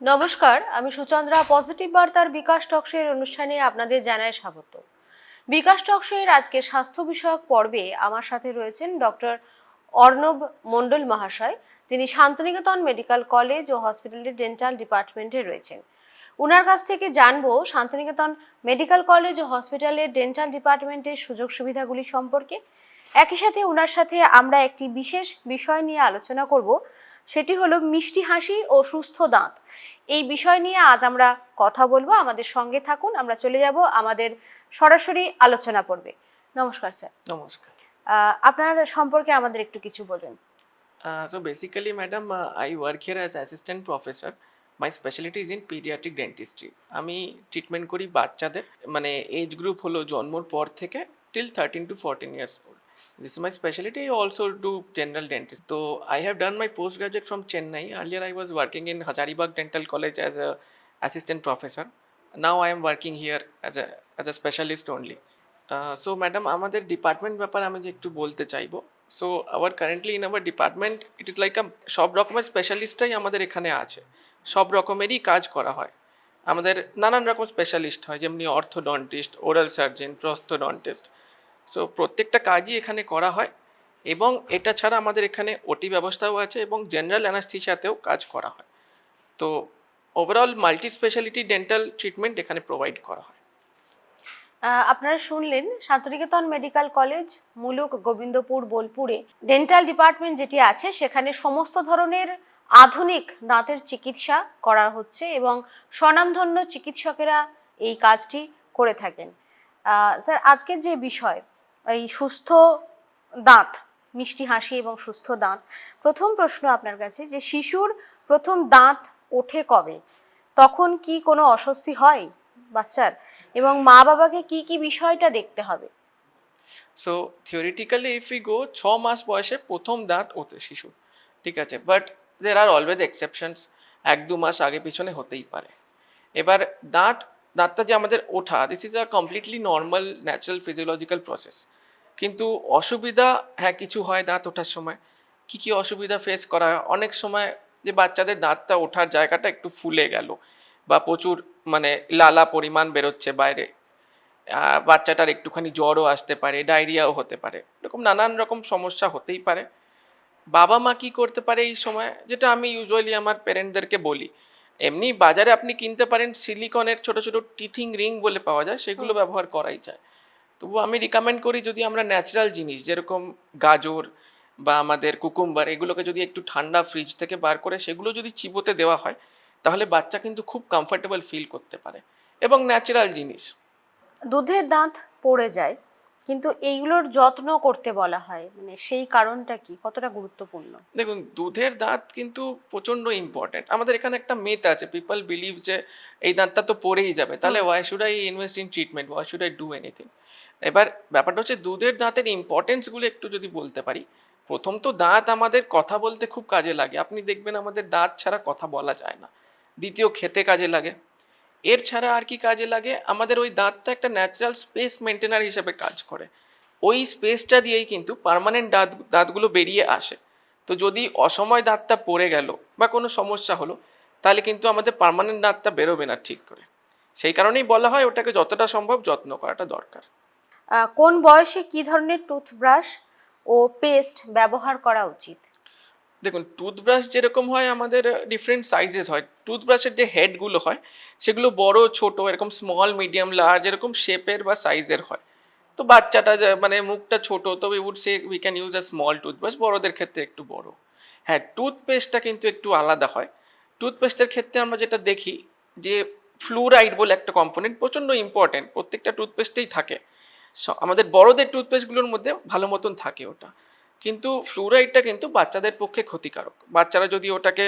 নমস্কার, আমি সুচন্দ্রা পজিটিভ বার্তার বিকাশ টকশোয়ের অনুষ্ঠানে আপনাদের জানাই স্বাগত। বিকাশ টকশোয়ের আজকের স্বাস্থ্য বিষয়ক পর্বে আমার সাথে রয়েছেন ডক্টর অর্ণব মণ্ডল মহাশয়, যিনি শান্তিনিকেতন মেডিকেল কলেজ ও হসপিটালের ডেন্টাল ডিপার্টমেন্টে রয়েছেন। ওনার কাছ থেকে জানব, শান্তিনিকেতন মেডিকেল কলেজ ও হসপিটালের ডেন্টাল ডিপার্টমেন্টের সুযোগ সুবিধাগুলি সম্পর্কে। একই সাথে ওনার সাথে আমরা একটি বিশেষ বিষয় নিয়ে আলোচনা করব সেটি হলো মিষ্টি হাসি ও সুস্থ দাঁত। এই বিষয় নিয়ে আজ আমরা কথা বলব। আমাদের সঙ্গে থাকুন। আমরা চলে যাব আমাদের সরাসরি আলোচনা পড়বে নমস্কার স্যার। নমস্কার। আপনার সম্পর্কে আমাদের একটু কিছু বলুন। So basically madam I work here as assistant professor my speciality is in paediatric dentistry আমি ট্রিটমেন্ট করি বাচ্চাদের। মানে এজ গ্রুপ হলো জন্মর পর থেকে till thirteen to fourteen years is my speciality I also do general dentist তো I have done my post graduate from Chennai earlier I was working in Hazaribagh dental college as a assistant professor now I am working here as a as a specialist only so madam আমাদের department ব্যাপারে আমি একটু বলতে চাইব। So our currently in our department it is like a সব রকমের স্পেশালিস্টটাই আমাদের এখানে আছে। সব রকমেরই কাজ করা হয়। আমাদের নানান রকম স্পেশালিস্ট হয়, যেমনি orthodontist oral surgeon prosthodontist so প্রত্যেকটা কাজই এখানে করা হয় এবং এটা ছাড়া আমাদের এখানে ওটি ব্যবস্থাও আছে এবং জেনারেল অ্যানাস্থিসিয়াতেও কাজ করা হয়। তো overall multi speciality dental treatment এখানে প্রোভাইড করা হয়। আপনারা শুনলেন শান্তিনিকেতন মেডিকেল কলেজ, মুলুক, গোবিন্দপুর, বোলপুরে ডেন্টাল ডিপার্টমেন্ট যেটি আছে সেখানে সমস্ত ধরনের আধুনিক দাঁতের চিকিৎসা করা হচ্ছে এবং স্বনামধন্য চিকিৎসকেরা এই কাজটি করে থাকেন। স্যার, আজকের যে বিষয় এই সুস্থ দাঁত, মিষ্টি হাসি এবং সুস্থ দাঁত। প্রথম প্রশ্ন আপনার কাছে যে শিশুর প্রথম দাঁত ওঠে কবে? তখন কি কোনো অস্বস্তি হয়, বাচ্চার? এবং মা বাবাকে কি কি বিষয়টা দেখতে হবে? So theoretically if you go ছ মাস বয়সে প্রথম দাঁত ওতে শিশু ঠিক আছে? But there are always exceptions এক দু মাস আগে পিছনে হতেই পারে। এবার দাঁত দাঁতটা যে আমাদের ওঠা this is a completely normal natural physiological process কিন্তু অসুবিধা হ্যাঁ কিছু হয় দাঁত ওঠার সময়। কি কি অসুবিধা ফেস করা হয়? অনেক সময় যে বাচ্চাদের দাঁতটা ওঠার জায়গাটা একটু ফুলে গেল বা প্রচুর মানে লালা পরিমাণ বেরোচ্ছে বাইরে। বাচ্চাটার একটুখানি জ্বরও আসতে পারে, ডায়রিয়াও হতে পারে। এরকম নানান রকম সমস্যা হতেই পারে। বাবা মা কি করতে পারে এই সময়? যেটা আমি ইউজুয়ালি আমার প্যারেন্টদেরকে বলি। এমনি বাজারে আপনি কিনতে পারেন সিলিকনের ছোট ছোট টিথিং রিং বলে পাওয়া যায় সেগুলো ব্যবহার করাই যায়। তবু আমি রিকমেন্ড করি যদি আমরা ন্যাচারাল জিনিস যেরকম গাজর বা আমাদের কুকুম্বার এগুলোকে যদি একটু ঠান্ডা ফ্রিজ থেকে বার করে সেগুলো যদি চিবোতে দেওয়া হয় তাহলে বাচ্চা কিন্তু খুব কমফর্টেবল ফিল করতে পারে। এবং ন্যাচারাল জিনিস। দুধের দাঁত পড়ে যায় কিন্তু এইগুলোর যত্ন করতে বলা হয় মানে সেই কারণটা কি? কতটা গুরুত্বপূর্ণ? দেখুন দুধের দাঁত কিন্তু প্রচণ্ড ইম্পর্ট্যান্ট আমাদের এখানে একটা মেথ আছে পিপল বিলিভ যে এই দাঁতটা তো পড়েই যাবে। তাহলে why should I invest in treatment why should I do anything এবার ব্যাপারটা হচ্ছে দুধের দাঁতের ইম্পর্টেন্সগুলো একটু যদি বলতে পারি প্রথম তো দাঁত আমাদের কথা বলতে খুব কাজে লাগে। আপনি দেখবেন আমাদের দাঁত ছাড়া কথা বলা যায় না। দ্বিতীয় খেতে কাজে লাগে। এর ছাড়া আর কি কাজে লাগে? আমাদের ওই দাঁতটা একটা ন্যাচারাল স্পেস মেনটেনার হিসেবে কাজ করে। ওই স্পেসটা দিয়েই কিন্তু পার্মানেন্ট দাঁত, দাঁতগুলো বেরিয়ে আসে। তো যদি অসময় দাঁতটা পড়ে গেল বা কোনো সমস্যা হলো, তাহলে কিন্তু আমাদের পার্মানেন্ট দাঁতটা বেরোবে না ঠিক করে। সেই কারণেই বলা হয় ওটাকে যতটা সম্ভব যত্ন করাটা দরকার। কোন বয়সে কি ধরনের টুথব্রাশ ও পেস্ট ব্যবহার করা উচিত? দেখুন টুথব্রাশ যেরকম হয় আমাদের ডিফারেন্ট সাইজেস হয়। টুথব্রাশের যে হেডগুলো হয়, সেগুলো বড়, ছোট, এরকম স্মল মিডিয়াম লার্জ এরকম শেপের বা সাইজের হয়। তো বাচ্চাটা মানে মুখটা ছোট, তো we would say we can use a small toothbrush বড়দের ক্ষেত্রে একটু বড়। হ্যাঁ টুথপেস্টটা কিন্তু একটু আলাদা হয়। টুথপেস্টের ক্ষেত্রে আমরা যেটা দেখি, যে ফ্লুরাইড বলে একটা কম্পোনেন্ট প্রচণ্ড ইম্পর্টেন্ট প্রত্যেকটা টুথপেস্টেই থাকে। আমাদের বড়দের টুথপেস্টগুলোর মধ্যে ভালো মতন থাকে ওটা। কিন্তু ফ্লুরাইডটা কিন্তু বাচ্চাদের পক্ষে ক্ষতিকারক। বাচ্চারা যদি ওটাকে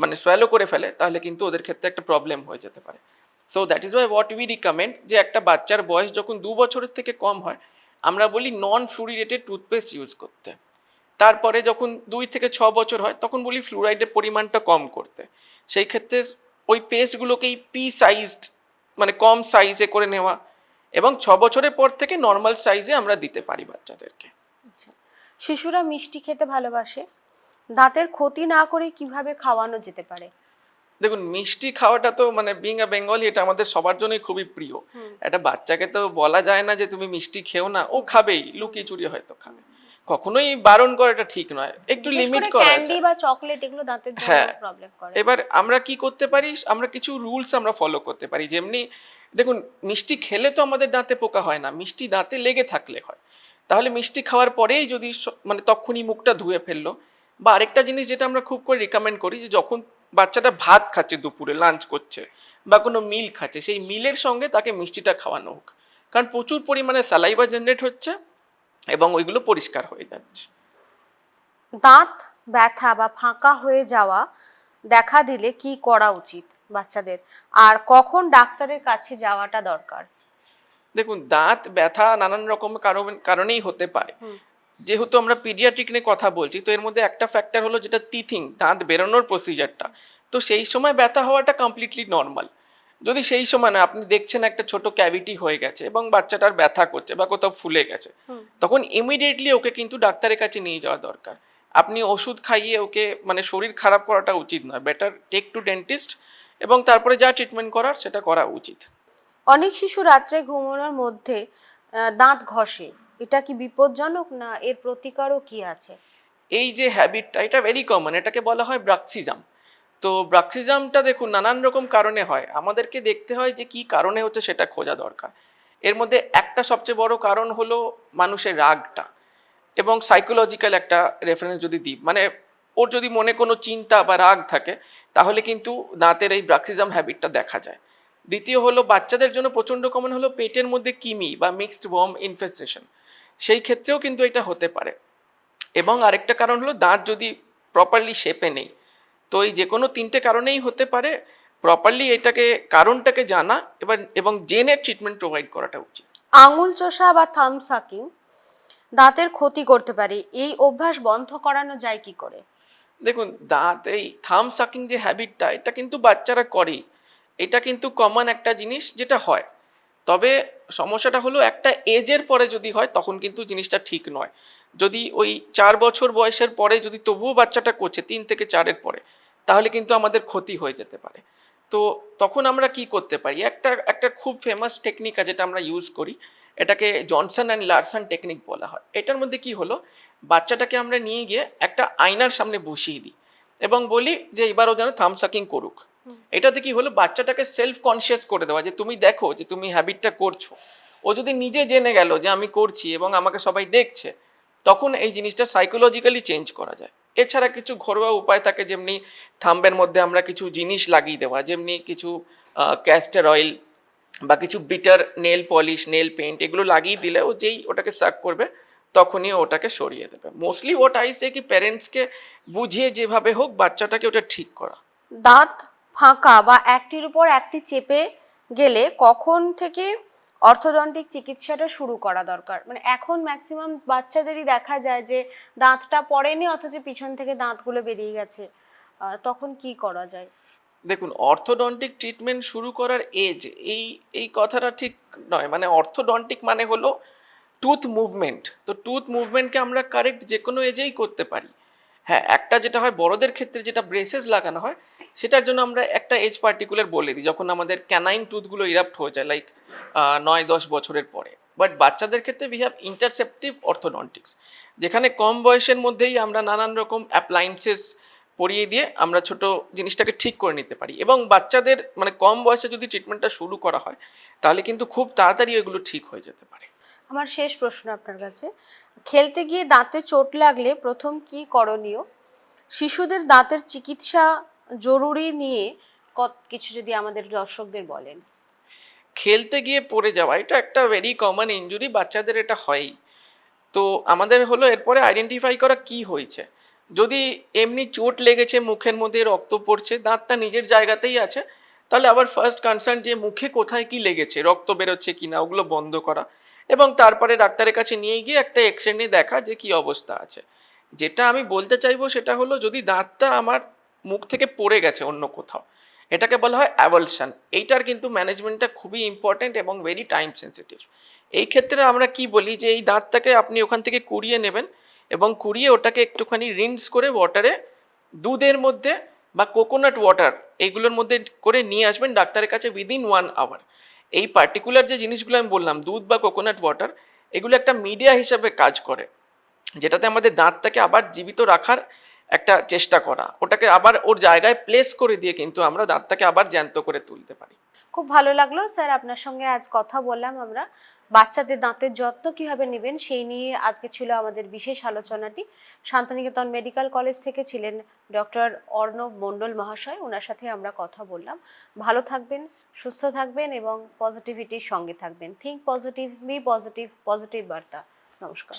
মানে সোয়ালো করে ফেলে, তাহলে কিন্তু ওদের ক্ষেত্রে একটা প্রবলেম হয়ে যেতে পারে। So that is why what we recommend যে একটা বাচ্চার বয়স যখন দু বছরের থেকে কম হয়, আমরা বলি নন ফ্লুরিডেটেড টুথপেস্ট ইউজ করতে। তারপরে যখন দুই থেকে ছ বছর হয়, তখন বলি ফ্লুরাইডের পরিমাণটা কম করতে। সেই ক্ষেত্রে ওই পেস্টগুলোকেই পি সাইজড মানে কম সাইজে করে নেওয়া এবং ছ বছরের পর থেকে নর্মাল সাইজে আমরা দিতে পারি বাচ্চাদেরকে। শিশুরা মিষ্টি খেতে ভালোবাসে। দাঁতের ক্ষতি না করে কীভাবে খাওয়ানো যেতে পারে? দেখুন মিষ্টি খাওয়াটা তো মানে বিং আ বেঙ্গলি এটা আমাদের সবার জন্যই খুবই প্রিয়। একটা বাচ্চাকে তো বলা যায় না যে তুমি মিষ্টি খেও না ও খাবেই লুকিয়ে চুরি হয়তো খাবে। কখনোই বারণ করাটা ঠিক নয়। একটু লিমিট করা ক্যান্ডি বা চকলেট এগুলো দাঁতের জন্য হ্যাঁ। প্রবলেম করে। এবার আমরা কি করতে পারি? আমরা কিছু রুলস আমরা ফলো করতে পারি। যেমনি দেখুন মিষ্টি খেলে তো আমাদের দাঁতে পোকা হয় না মিষ্টি দাঁতে লেগে থাকলে হয়। তাহলে মিষ্টি খাওয়ার পরেই যদি মানে তখনই মুখটা ধুয়ে ফেলল। বা আরেকটা জিনিস যেটা আমরা খুব করে রিকমেন্ড করি যে যখন বাচ্চাটা ভাত খাচ্ছে দুপুরে লাঞ্চ করছে বা কোনো মিল খাচ্ছে, সেই মিলের সঙ্গে তাকে মিষ্টিটা খাওয়ানো হোক। কারণ প্রচুর পরিমাণে স্যালাইভা জেনারেট হচ্ছে এবং ওইগুলো পরিষ্কার হয়ে যাচ্ছে। দাঁত ব্যথা বা ফাঁকা হয়ে যাওয়া দেখা দিলে কি করা উচিত বাচ্চাদের? আর কখন ডাক্তারের কাছে যাওয়াটা দরকার? দেখুন দাঁত ব্যথা নানান রকম কারণ কারণেই হতে পারে। যেহেতু আমরা পিডিয়াট্রিক নিয়ে কথা বলছি তো এর মধ্যে একটা ফ্যাক্টর হলো যেটা টিথিং দাঁত বেরোনোর প্রসিজারটা তো সেই সময় ব্যথা হওয়াটা কমপ্লিটলি নর্মাল যদি সেই সময় না আপনি দেখছেন একটা ছোট ক্যাভিটি হয়ে গেছে এবং বাচ্চাটার ব্যথা করছে বা কোথাও ফুলে গেছে তখন ইমিডিয়েটলি ওকে কিন্তু ডাক্তারের কাছে নিয়ে যাওয়া দরকার। আপনি ওষুধ খাইয়ে ওকে মানে শরীর খারাপ করাটা উচিত নয়। বেটার টেক টু ডেন্টিস্ট এবং তারপরে যা ট্রিটমেন্ট করার সেটা করা উচিত। অনেক শিশু রাত্রে ঘুমানোর মধ্যে দাঁত ঘষে। এটা কি বিপজ্জনক না এর প্রতিকারও কি আছে? এই যে হ্যাবিটটা এটা ভেরি কমন এটাকে বলা হয় ব্রাক্সিজাম তো ব্রাক্সিজামটা দেখুন, নানান রকম কারণে হয়। আমাদেরকে দেখতে হয় যে কি কারণে হচ্ছে সেটা খোঁজা দরকার। এর মধ্যে একটা সবচেয়ে বড় কারণ হলো মানুষের রাগটা। এবং সাইকোলজিক্যাল একটা রেফারেন্স যদি দিই মানে ওর যদি মনে কোনো চিন্তা বা রাগ থাকে, তাহলে কিন্তু দাঁতের এই ব্রাক্সিজাম হ্যাবিটটা দেখা যায়। দ্বিতীয় হলো বাচ্চাদের জন্য প্রচণ্ড কমন হলো পেটের মধ্যে কিমি বা মিক্সড ওয়ার্ম ইনফেস্টেশন সেই ক্ষেত্রেও কিন্তু এটা হতে পারে। এবং আরেকটা কারণ হলো দাঁত যদি প্রপারলি শেপে নেই তো এই যে কোনো তিনটে কারণেই হতে পারে। প্রপারলি এটাকে কারণটাকে জানা এবার এবং জেনে ট্রিটমেন্ট প্রোভাইড করাটা উচিত। আঙুল চোষা বা থাম সাকিং দাঁতের ক্ষতি করতে পারে। এই অভ্যাস বন্ধ করানো যায় কি করে? দেখুন দাঁত এই থাম সাকিং যে হ্যাবিটটা এটা কিন্তু বাচ্চারা করেই। এটা কিন্তু কমন একটা জিনিস যেটা হয়। তবে সমস্যাটা হলো একটা এজের পরে যদি হয়, তখন কিন্তু জিনিসটা ঠিক নয়। যদি ওই চার বছর বয়সের পরে যদি তবুও বাচ্চাটা করছে, তিন থেকে চারের পরে, তাহলে কিন্তু আমাদের ক্ষতি হয়ে যেতে পারে। তো তখন আমরা কি করতে পারি? একটা একটা খুব ফেমাস টেকনিক আছে যেটা আমরা ইউজ করি, এটাকে জনসন অ্যান্ড লার্সন টেকনিক বলা হয়। এটার মধ্যে কি হলো? বাচ্চাটাকে আমরা নিয়ে গিয়ে একটা আয়নার সামনে বসিয়ে দিই এবং বলি যে এবার ও যেন থাম সাকিং করুক। এটাতে কি হলো? বাচ্চাটাকে সেলফ কনসিয়াস করে দেওয়া যে তুমি দেখো যে তুমি হ্যাবিটটা করছ। ও যদি নিজে জেনে গেল যে আমি করছি এবং আমাকে সবাই দেখছে, তখন এই জিনিসটা সাইকোলজিক্যালি চেঞ্জ করা যায়। এছাড়া কিছু ঘরোয়া উপায় থাকে যেমনি থাম্বের মধ্যে আমরা কিছু জিনিস লাগিয়ে দেওয়া, যেমনি কিছু ক্যাস্টার অয়েল বা কিছু bitter nail polish nail paint এগুলো লাগিয়ে দিলে ও যেই ওটাকে সাক করবে, তখনই ওটাকে সরিয়ে দেবে। মোস্টলি ওটা আইসে কি প্যারেন্টসকে বুঝিয়ে যেভাবে হোক বাচ্চাটাকে ওটা ঠিক করা। দাঁত ফাঁকা বা একটির উপর একটি চেপে গেলে কখন থেকে অর্থোডন্টিক চিকিৎসাটা শুরু করা দরকার? মানে এখন ম্যাক্সিমাম বাচ্চাদেরই দেখা যায় যে দাঁতটা পড়েনি, অথচ পিছন থেকে দাঁতগুলো বেরিয়ে গেছে। তখন কি করা যায়? দেখুন, অর্থোডন্টিক ট্রিটমেন্ট শুরু করার এজ এই এই কথাটা ঠিক নয়। মানে অর্থোডন্টিক মানে হলো টুথ মুভমেন্ট তো টুথ মুভমেন্টকে আমরা কারেক্ট যে কোনো এজেই করতে পারি। হ্যাঁ একটা যেটা হয়, বড়দের ক্ষেত্রে যেটা ব্রেসেস লাগানো হয় সেটার জন্য আমরা একটা এজ পার্টিকুলার বলে দিই, যখন আমাদের ক্যানাইন টুথগুলো ইরাপ্ট হয়ে যায় লাইক নয়, দশ বছরের পরে। বাট বাচ্চাদের ক্ষেত্রে উই হ্যাভ ইন্টারসেপটিভ অর্থোডন্টিক্স যেখানে কম বয়সের মধ্যেই আমরা নানান রকম অ্যাপ্লায়েন্সেস পরিয়ে দিয়ে আমরা ছোট জিনিসটাকে ঠিক করে নিতে পারি। এবং বাচ্চাদের মানে কম বয়সে যদি ট্রিটমেন্টটা শুরু করা হয়, তাহলে কিন্তু খুব তাড়াতাড়ি এগুলো ঠিক হয়ে যেতে পারে। আমার শেষ প্রশ্ন আপনার কাছে। খেলতে গিয়ে দাঁতে চোট লাগলে প্রথম কি করণীয়? শিশুদের দাঁতের চিকিৎসা জরুরি নিয়ে কত, কিছু যদি আমাদের দর্শকদের বলেন। খেলতে গিয়ে পড়ে যাওয়া, এটা একটা ভেরি কমন ইনজুরি বাচ্চাদের এটা হয়ই। তো আমাদের হলো এরপরে আইডেন্টিফাই করা কি হয়েছে। যদি এমনি চোট লেগেছে, মুখের মধ্যে রক্ত পড়ছে, দাঁতটা নিজের জায়গাতেই আছে, তাহলে আবার ফার্স্ট কনসার্ন যে মুখে কোথায় কি লেগেছে, রক্ত বেরোচ্ছে কি না ওগুলো বন্ধ করা। এবং তারপরে ডাক্তারের কাছে নিয়ে গিয়ে একটা এক্স রে দেখা যে কি অবস্থা আছে। যেটা আমি বলতে চাইব সেটা হলো যদি দাঁতটা আমার মুখ থেকে পড়ে গেছে অন্য কোথাও। এটাকে বলা হয় অ্যাভালশন এইটার কিন্তু ম্যানেজমেন্টটা খুবই ইম্পর্ট্যান্ট এবং ভেরি টাইম সেন্সিটিভ এই ক্ষেত্রে আমরা কি বলি যে এই দাঁতটাকে আপনি ওখান থেকে কুড়িয়ে নেবেন এবং কুড়িয়ে ওটাকে একটুখানি রিন্স করে ওয়াটারে দুধের মধ্যে বা কোকোনাট ওয়াটার এইগুলোর মধ্যে করে নিয়ে আসবেন ডাক্তারের কাছে উইদিন ওয়ান আওয়ার এই পার্টিকুলার যে জিনিসগুলো আমি বললাম, দুধ বা কোকোনাট ওয়াটার এগুলো একটা মিডিয়া হিসাবে কাজ করে। যেটাতে আমাদের দাঁতটাকে আবার জীবিত রাখার একটা চেষ্টা করা। ওটাকে আবার ওর জায়গায় প্লেস করে দিয়ে কিন্তু আমরা দাঁতটাকে আবার জ্যান্ত করে তুলতে পারি। খুব ভালো লাগল স্যার আপনার সঙ্গে আজ কথা বললাম আমরা। বাচ্চাদের দাঁতের যত্ন কীভাবে নেবেন সেই নিয়ে আজকে ছিল আমাদের বিশেষ আলোচনাটি। শান্তিনিকেতন মেডিকেল কলেজ থেকে ছিলেন ডক্টর অর্ণব মণ্ডল মহাশয়। ওনার সাথে আমরা কথা বললাম। ভালো থাকবেন, সুস্থ থাকবেন এবং পজিটিভিটির সঙ্গে থাকবেন। Think positive be positive positive বার্তা। নমস্কার।